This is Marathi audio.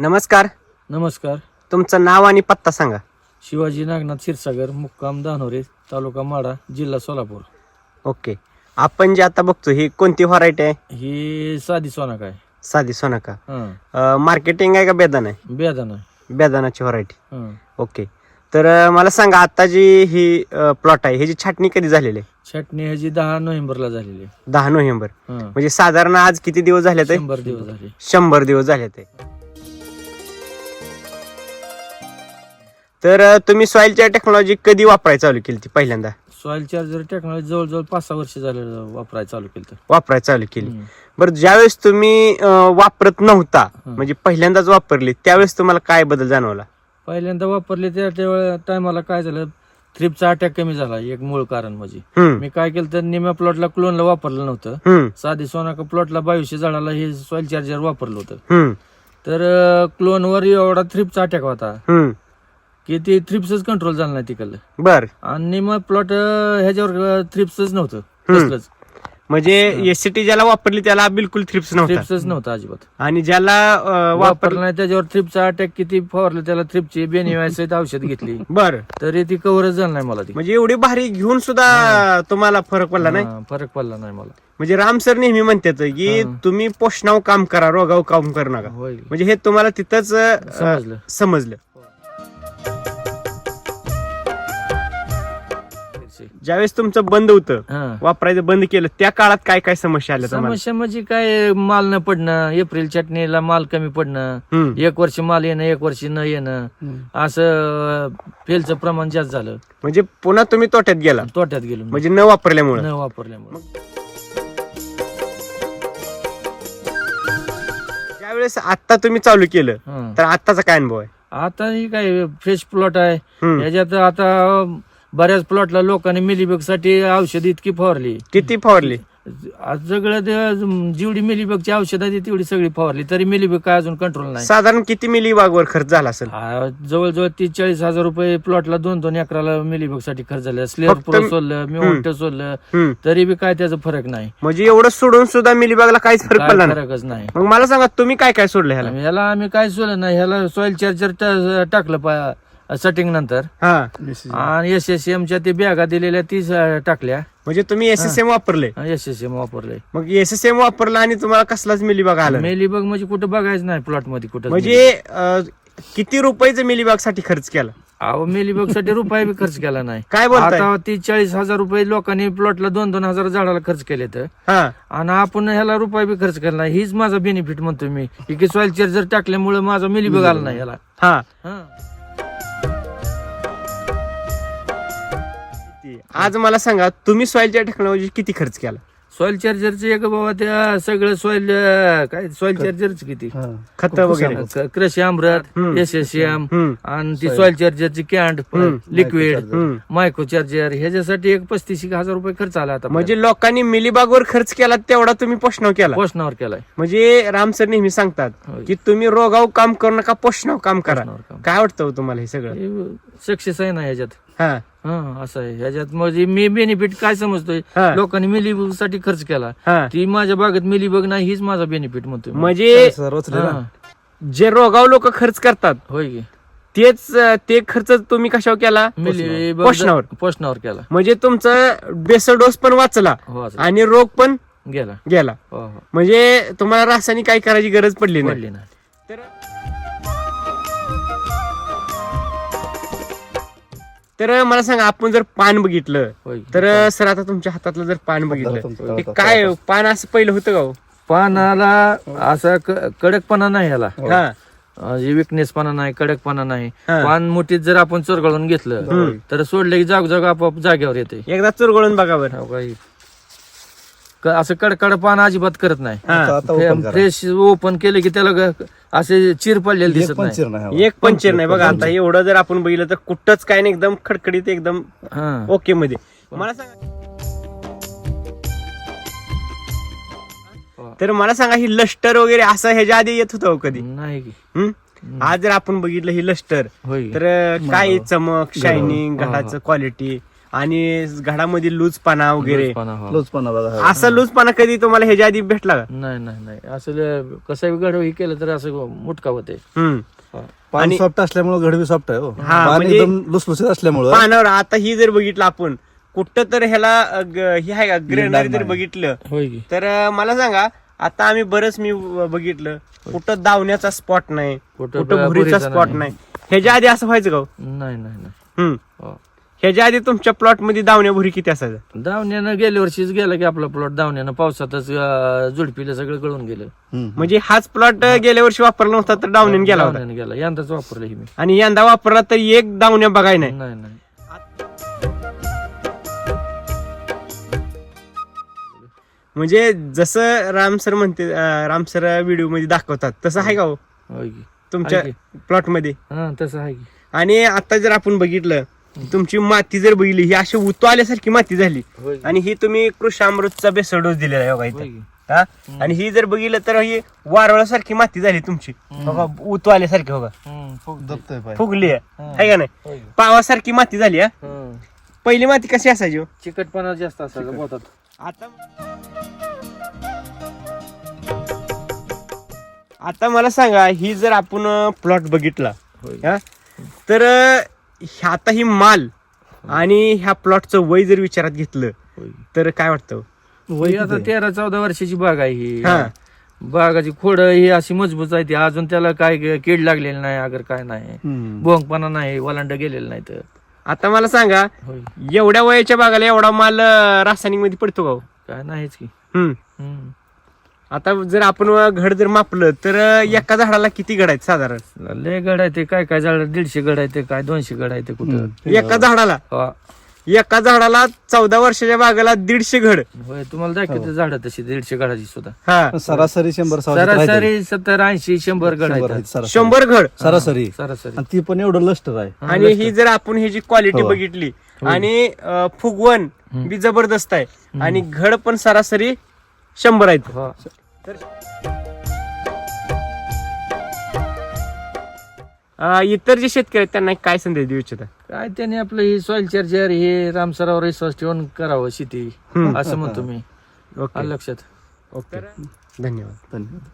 नमस्कार. नमस्कार. तुमचं नाव आणि पत्ता सांगा. शिवाजी नागनाथ क्षीरसागर मुक्काम दानोरे तालुका माडा जिल्हा सोलापूर. ओके. आपण जे आता बघतो ही कोणती व्हरायटी आहे? ही साधी सोनाक आहे साधी सोनाका हां. मार्केटिंग आहे का बेदान आहे? बेदान. बेदानाची व्हरायटी. हां. ओके. तर अं, मला सांगा आता जी ही प्लॉट आहे ह्याची छाटणी कधी झालेली आहे? छाटणी ह्याची दहा नोव्हेंबरला झालेली आहे. दहा नोव्हेंबर. हां. म्हणजे साधारण आज किती दिवस झाले ते? शंभर दिवस झाले. शंभर दिवस झाले ते. तर तुम्ही सॉइलच्या टेक्नॉलॉजी कधी वापरायला चालू केली ती पहिल्यांदा? सॉइल चार्जर टेक्नॉलॉजी जवळजवळ पाच सहा वर्ष झाले वापरायला चालू केलं वापरायला चालू केली. बरं ज्यावेळेस तुम्ही अं, वापरत नव्हता. म्हणजे पहिल्यांदाच वापरली त्यावेळेस तुम्हाला काय बदल जाणवला? पहिल्यांदा वापरले त्या टायमाला काय झालं थ्रिपचा अटॅक कमी झाला एक मूळ कारण म्हणजे. हम्म. मी काय केलं तर निम्या प्लॉटला क्लोनला वापरलं नव्हतं. हम्म. साधी सोनाका प्लॉटला बावीसशे झाडाला हे सॉइल चार्जर वापरलं होतं. हम्म. तर क्लोनवर एवढा थ्रिपचा अटॅक होता. हम्म. की ते थ्रिप्सच कंट्रोल झालं नाही तिकडलं. बर. आणि मग प्लॉट ह्याच्यावर थ्रिप्सच नव्हतं. कसलंच. म्हणजे एसटी ज्याला वापरली त्याला बिलकुल थ्रिप्स नव्हता. थ्रिप्सच नव्हतं अजिबात. आणि ज्याला अं, वापर वापरलं नाही त्याच्यावर थ्रिपचा अटॅक किती फवारलं त्याला थ्रिपची बेनिवायसहित औषध घेतली. बर. तरी ती कव्हरच झालं नाही मला ती. म्हणजे एवढी भारी घेऊन सुद्धा तुम्हाला फरक पडला नाही? हा, फरक पडला नाही मला. म्हणजे राम सर नेहमी म्हणतात की हं. तुम्ही पोषणाव काम करा रोगाव काम करू नका. होय. म्हणजे हे तुम्हाला तिथंच अं, समजलं. समजलं. ज्यावेळेस तुमचं बंद होतं हा. वापरायचं बंद केलं त्या काळात काय काय समस्या आल्या तुम्हाला समस्या म्हणजे काय माल न पडणं एप्रिल चटणीला माल कमी पडणं हम्म. एक वर्ष माल येणं एक वर्ष न येणं असं फेलचं प्रमाण जास्त झालं म्हणजे पुन्हा तुम्ही तोट्यात गेला तोट्यात गेलो मी. म्हणजे न वापरल्यामुळे न वापरल्यामुळे ज्यावेळेस आता तुम्ही चालू केलं हा. तर आताचा काय अनुभव आहे आता ही काय फ्रेश प्लॉट आहे हम्म. याच्यात आता बऱ्याच प्लॉटला लोकांनी मिलीबगसाठी औषध इतकी फवारली. किती फवारली? आज सगळं ते जेवढी मिलीबगची औषध आहे तेवढी सगळी फवारली. तरी मिलीबग काय अजून कंट्रोल नाही. साधारण किती मिली बागवर खर्च झाला असेल? आ, जवळजवळ तीस चाळीस हजार रुपये प्लॉटला दोन दोन एकराला मिलीबगसाठी खर्च झाले. स्लेअर फक्त- प्रो सोडलं मी. उलट सोडलं हम्म. तरी बी काय त्याचा फरक नाही. म्हणजे एवढं सोडून सुद्धा मिलीबागला काहीच फरक काय पडला नाही. फरकच नाही. मग मला सांगा तुम्ही काय काय सोडलं ह्याला? ह्याला आम्ही काय सोडलं नाही ह्याला सॉइल चार्जर टाकलं सेटिंग नंतर. हा. आणि एस एस च्या ते बॅगा दिलेल्या ती टाकल्या. म्हणजे तुम्ही एस एस एम वापरले? एस एस एम वापरले. मग एस एस एम वापरला आणि तुम्हाला कसलाच मिलीबाग आला नाही. मेलीबग म्हणजे कुठं बघायचं नाही प्लॉटमध्ये कुठं म्हणजे अं, किती रुपयाचं मिलीबागसाठी खर्च केला? अहो मेलीबगसाठी रुपये बी खर्च केला नाही. काय बोलताय? आता तीस चाळीस हजार रुपये लोकांनी प्लॉटला दोन दोन हजार झाडाला खर्च केले तर. हा. आणि आपण ह्याला रुपये बी खर्च केला नाही. हीच माझा बेनिफिट म्हणतो मी. की सॉइल चार्जर टाकल्यामुळे माझा मिलीबग आला नाही ह्याला. हा. हा. आज मला सांगा तुम्ही सॉइलच्या टेक्नॉलॉजी किती खर्च केला? सॉइल चार्जरचं एक बाबा त्या सगळं सॉइल काय सॉइल चार्जरच किती? खत वगैरे. कृषी अमृत हम्म. आणि ती सॉइल चार्जरची कॅन्ड लिक्विड. मायक्रो चार्जर ह्याच्यासाठी एक पस्तीस एक हजार रुपये खर्च आला आता म्हणजे लोकांनी मिलीबागवर खर्च केला तेवढा तुम्ही पोषणाव केला. पोषणावर केलाय. म्हणजे राम सर नेहमी सांगतात. की तुम्ही रोगाव काम करू नका पोषणाव काम करा. पोषणावर. काय वाटतं हो तुम्हाला हे सगळं? सक्सेस आहे ना ह्याच्यात? हा. हा असं आहे. ह्याच्यात म्हणजे मी बेनिफिट काय समजतोय? हा. लोकांनी मिलीबगसाठी खर्च केला. हा. ती माझ्या बागेत मिलीबग नाही हीच माझा बेनिफिट म्हणतोय. मी. म्हणजे हा. जे रोगाव लोक खर्च करतात होय की. तेच अं, ते खर्च तुम्ही कशावर केला? मिलीबग पोषणावर. पोषणावर केला. म्हणजे तुमचं बेसल डोस पण वाचला हो असं. आणि रोग पण गेला. गेला. हो हो. म्हणजे तुम्हाला रासायनिक काही करायची गरज पडली नाही. पडली नाही. तर तर मला सांगा आपण जर पान बघितलं. तर सर आता तुमच्या हातातलं जर पान बघितलं हे काय पान असं पहिलं होतं का हो? पानाला असा कडकपणा नाही ह्याला हा जे विकनेसपणा नाही कडकपणा नाही. पान मुठीत जर आपण चोरगळून घेतलं तर सोडलं की जाग जाग आपोआप जागेवर येते एकदा चुरगळून बघा बरं. क- असं कडकड पान अजिबात करत नाही. हा. फ्रेश ओपन केलं की त्याला ग- असे चिर पडलेले दिसत नाही. एक पंचर नाही. बघा आता एवढं जर आपण बघितलं तर कुठंच काय नाही एकदम खडखडीत एकदम हा. ओके मध्ये. मला सांगा तर मला सांगा ही लष्टर वगैरे असं ह्याच्या आधी येत होतं हो कधी? नाही की. हम्म? आज जर आपण बघितलं ही लष्टर होय. की. तर काय चमक शायनिंग हा, हा. घडाचं क्वालिटी आणि घडामध्ये लूजपणा वगैरे. लूजपणा, हो. लोचपणा बघा हा. असा लूजपणा कधी तुम्हाला ह्याच्या आधी भेटला का? नाही नाही नाही. असं कसं गड हे केलं तर असं मुटका होते. हम्म. पान आणि- सॉफ्ट असल्यामुळे घडवी सॉफ्ट आहे हो. हा, पान म्हणजे- एकदम लुसलुसीत असल्यामुळं. पानावर आता ही जर बघितलं आपण कुठं तर ह्याला अ, ग- हे आहे का ग्रेनरी जर नाही. बघितलं होय की. तर अ, मला सांगा आता आम्ही बरंच मी ब- बघितलं कुठं दावण्याचा स्पॉट नाही कुठं कुठं भुरीचा भुरीचा स्पॉट नाही. नाही. ह्याच्या आधी असं व्हायचं का हो? नाही नाही नाही. हम्म. हो. ह्याच्या आधी तुमच्या प्लॉटमध्ये दावण्या भुरी किती असायचं? दावण्यानं गेल्या वर्षीच गेला की आपला प्लॉट दावण्यानं पावसातच अं, जुडपीला सगळं गळून गेलं. म्हणजे हाच प्लॉट गेल्या वर्षी वापरला नव्हता तर डावण्याने गेला होता. दावण्यानं गेला यंदाच वापरलं ही मी. आणि यंदा वापरला तर एक दावण्या बघाय नाही. नाही नाही. म्हणजे जसं राम सर म्हणते अं, राम सर व्हिडिओमध्ये दाखवतात तसं आहे का हो? होय की. तुमच्या आहे प्लॉटमध्ये हा तसं आहे की. आणि आता जर आपण बघितलं तुमची माती जर बघितली ही अशी उतू आल्यासारखी माती झाली होय. आणि ही तुम्ही कृषी अमृतचा बेसळ डोस दिलेला आहे बघा होय इथं की. हा? आणि ही जर बघितलं तर ही वारवळासारखी माती झाली तुमची बघा उतू आल्यासारखी बघा हम्म, फुग- दबतोय पाय. फुगली आहे का नाही होय. पावासारखी माती झाली हा हं. पहिली माती कशी असायची हो? चिकटपणा जास्त असायचा बोतात आता आता मला सांगा ही जर आपण प्लॉट बघितला हा, तर अं, आता ही माल आणि ह्या प्लॉटचं वय जर विचारात घेतलं. तर काय वाटतं वय ही आता? तेरा चौदा वर्षाची बाग आहे ही हा. बागाची खोड ही अशी मजबूत आहे ती अजून त्याला काय कीड लागलेली नाही अगर काय नाही. बोंगपणा नाही वलांड गेलेलं नाही तर आता मला सांगा होय एवढ्या वयाच्या बागाला एवढा माल रासायनिकमध्ये पडतो का हो? काय नाहीच की हम्म हम्म. आता जर आपण घड जर मापलं तर एका झाडाला किती घड आहेत साधारण? लय गड आहे ते. काय काय झालं दीडशे गड आहे ते काय दोनशे गड आहे ते कुठं. एका झाडाला? हा. एका झाडाला चौदा वर्षाच्या बागाला दीडशे घड होय तुम्हाला दाखवते झाड तशी दीडशे गडाची सुद्धा. हा. सरासरी शंभर. सरासरी सत्तर ऐंशी शंभर गड शंभर आहेत. आहेत सरासरी. शंभर घड सरासरी. सरासरी. आणि ती पण एवढं लष्टर आहे. हा, आणि ही जर आपण ह्याची क्वालिटी हो. बघितली आणि अं, फुगवण बी जबरदस्त आहे. आणि घड पण सरासरी शंभर आहेत. हा. अं, इतर जे शेतकरी आहेत त्यांना काय संदेश देऊ इच्छिता? काय त्याने आपलं ही सॉइल चार्जर हे रामसरावर विश्वास ठेवून करावं शेती. असं म्हणतो मी. ओके आलं लक्षात. ओके धन्यवाद. धन्यवाद.